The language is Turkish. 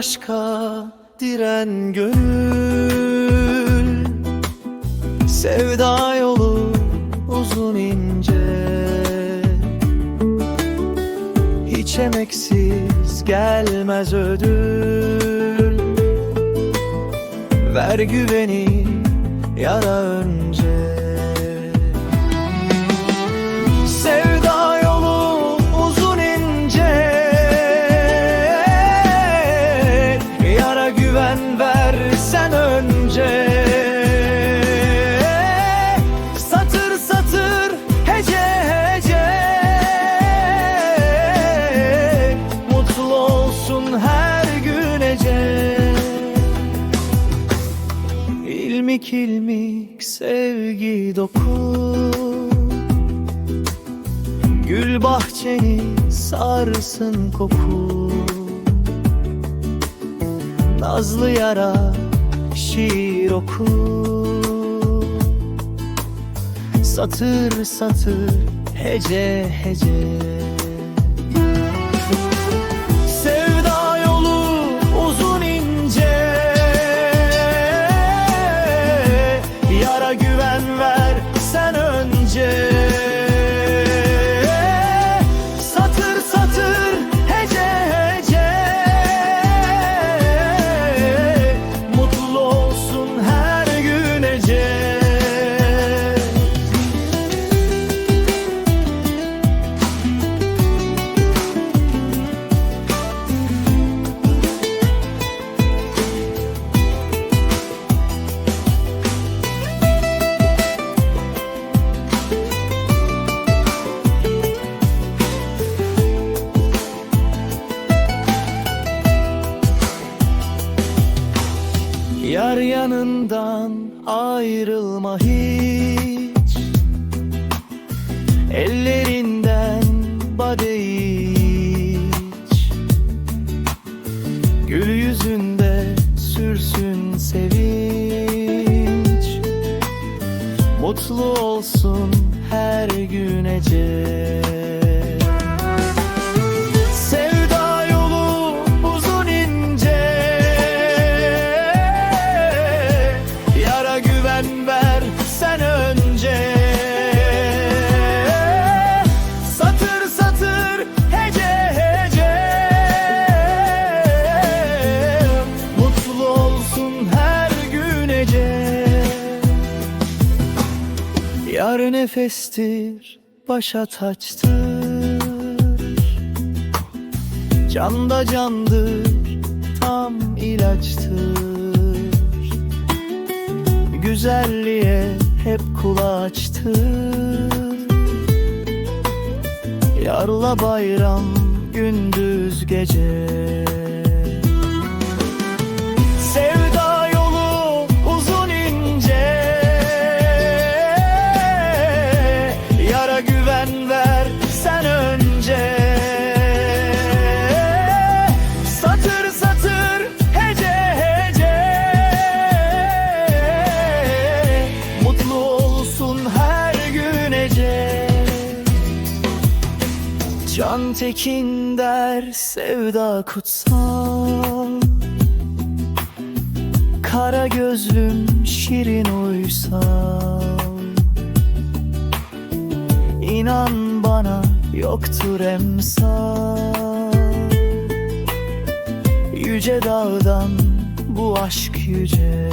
aşka diren gönül. Sevda yolu uzun ince. Hiç emeksiz gelmez ödül. Ver güveni yara önce İlmik sevgi dokun Gül bahçeni sarsın koku. Nazlı yara şiir oku. Satır satır hece hece Yar yanından ayrılma hiç. Ellerinden bade iç Gül yüzünde sürsün sevinç. Mutlu olsun her gün ece Nefestir başa taçtır. Canda candır tam ilaçtır. Güzelliğe hep kulaçtır Yarla bayram gündüz gece Can Tekin der sevda kutsal. Kara gözlüm şirin uysal. İnan bana yoktur emsal. Yüce dağdan bu aşk yüce